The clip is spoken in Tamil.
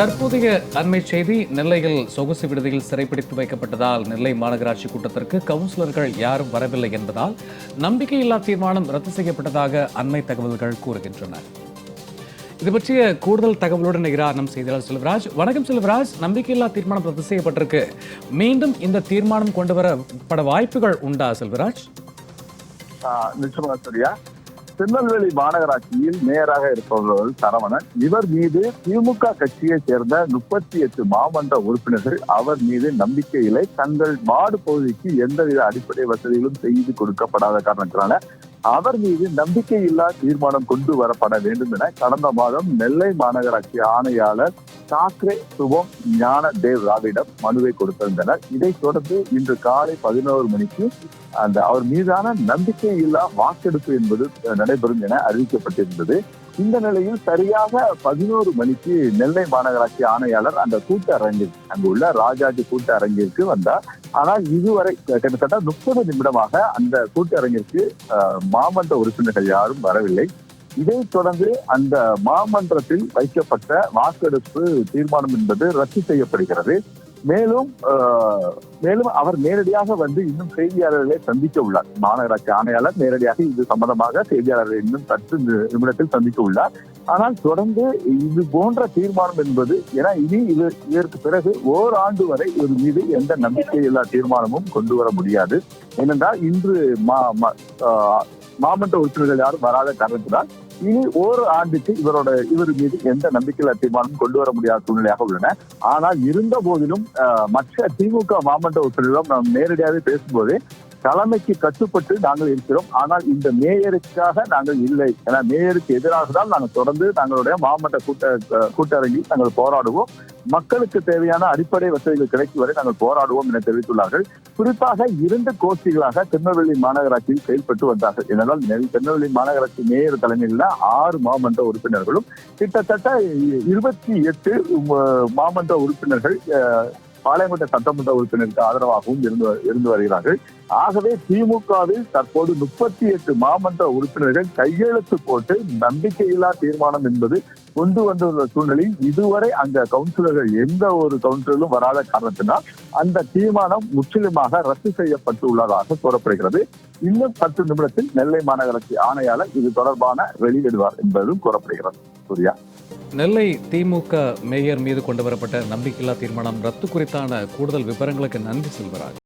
தற்போதைய அண்மை செய்தி நெல்லையில் சொகுசு விடுதியில் சிறைப்பிடித்து வைக்கப்பட்டதால் நெல்லை மாநகராட்சி கூட்டத்திற்கு கவுன்சிலர்கள் யாரும் வரவில்லை என்பதால் நம்பிக்கையில்லா தீர்மானம் ரத்து செய்யப்பட்டதாக அண்மை தகவல்கள் கூறுகின்றன. இது பற்றிய கூடுதல் தகவலுடன் இணைகிறார் நம் செய்தியாளர் செல்வராஜ். வணக்கம் செல்வராஜ். நம்பிக்கையில்லா தீர்மானம் ரத்து செய்யப்பட்டிருக்கு. மீண்டும் இந்த தீர்மானம் கொண்டு வரப்பட வாய்ப்புகள் உண்டா செல்வராஜ்? ஆஹ் நிச்சயமா சரியா. திருநெல்வேலி மாநகராட்சியில் மேயராக இருப்பவர் சரவணன் இவர் மீது திமுக கட்சியை சேர்ந்த முப்பத்தி எட்டு மாமன்ற உறுப்பினர்கள் அவர் மீது நம்பிக்கையிலே தங்கள் வார்டு பகுதிக்கு எந்தவித அடிப்படை வசதிகளும் செய்து கொடுக்கப்படாத காரணத்தினால அவர் மீது நம்பிக்கையில்லா தீர்மானம் கொண்டு வரப்பட வேண்டும் என கடந்த மாதம் நெல்லை மாநகராட்சி ஆணையாளர் சாக்ரே சுபம் ஞான தேவ் ராவிடம் மனுவை கொடுத்திருந்தனர். இதைத் தொடர்ந்து இன்று காலை பதினோரு மணிக்கு அந்த அவர் மீதான நம்பிக்கை இல்லா வாக்கெடுப்பு என்பது நடைபெறும் என அறிவிக்கப்பட்டிருந்தது. இந்த நிலையில் சரியாக பதினோரு மணிக்கு நெல்லை மாநகராட்சி ஆணையாளர் அந்த கூட்ட அரங்கில் அங்குள்ள ராஜாஜி கூட்ட அரங்கிற்கு வந்தார். ஆனால் இதுவரை கிட்டத்தட்ட முப்பது நிமிடமாக அந்த கூட்ட அரங்கிற்கு மாமன்ற உறுப்பினர்கள் யாரும் வரவில்லை. இதைத் தொடர்ந்து அந்த மாமன்றத்தில் வைக்கப்பட்ட வாக்கெடுப்பு தீர்மானம் என்பது ரத்து செய்யப்படுகிறது. மேலும் மேலும் அவர் நேரடியாக வந்து இன்னும் செய்தியாளர்களை சந்திக்க உள்ளார். மாநகராட்சி ஆணையாளர் நேரடியாக இது சம்பந்தமாக செய்தியாளர்களை இன்னும் சற்று நிமிடத்தில் சந்திக்க உள்ளார். ஆனால் தொடர்ந்து இது போன்ற தீர்மானம் என்பது ஏன்னா இனி இது இதற்கு பிறகு ஓராண்டு வரை இவர் மீது எந்த நம்பிக்கையில்லா தீர்மானமும் கொண்டு வர முடியாது. ஏனென்றால் இன்று மா- மாமன்ற உறுப்பினர்கள் யாரும் வராத காரணத்தினால் இனி ஒரு ஆண்டுக்கு இவரோட இவர் மீது எந்த நம்பிக்கையில்லா தீர்மானம் கொண்டு வர முடியாத சூழ்நிலையாக உள்ளன. ஆனால் இருந்த போதிலும் மற்ற திமுக மாமன்ற உறுப்பினரிடம் நாம் நேரடியாக பேசும்போது தலைமைக்கு கட்டுப்பட்டு நாங்கள் இருக்கிறோம். ஆனால் இந்த மேயருக்காக நாங்கள் இல்லை. ஏன்னா மேயருக்கு எதிராக தான் நாங்கள் தொடர்ந்து தங்களுடைய மாமன்ற கூட்ட கூட்டரங்கில் நாங்கள் போராடுவோம். மக்களுக்கு தேவையான அடிப்படை வசதிகள் கிடைக்கும் வரை நாங்கள் போராடுவோம் என தெரிவித்துள்ளார்கள். குறிப்பாக இரண்டு கோஷ்டிகளாக திருநெல்வேலி மாநகராட்சியில் செயல்பட்டு வந்தார்கள். ஏனென்றால் நெல்- திருநெல்வேலி மாநகராட்சி மேயர் தலைமையில் ஆறு மாமன்ற உறுப்பினர்களும். கிட்டத்தட்ட இருபத்தி எட்டு மாமன்ற உறுப்பினர்கள் பாளையங்கோட்டை சட்டமன்ற உறுப்பினருக்கு ஆதரவாகவும் இருந்து இருந்து வருகிறார்கள். ஆகவே திமுகவில் தற்போது முப்பத்தி எட்டு மாமன்ற உறுப்பினர்கள் கையெழுத்து போட்டு நம்பிக்கையில்லா தீர்மானம் என்பது கொண்டு வந்துள்ள சூழ்நிலையில் இதுவரை அந்த கவுன்சிலர்கள் எந்த ஒரு கவுன்சிலரும் வராத காரணத்தினால் அந்த தீர்மானம் முற்றிலுமாக ரத்து செய்யப்பட்டுள்ளதாக கூறப்படுகிறது. இன்னும் பத்து நிமிடத்தில் நெல்லை மாநகராட்சி ஆணையாளர் இது தொடர்பான வெளியிடுவார் என்பதும் கூறப்படுகிறது. சூர்யா. நெல்லை திமுக மேயர் மீது கொண்டு வரப்பட்ட நம்பிக்கையில்லா தீர்மானம் ரத்து குறித்தான கூடுதல் விவரங்களுக்கு நன்றி செல்வராஜ்.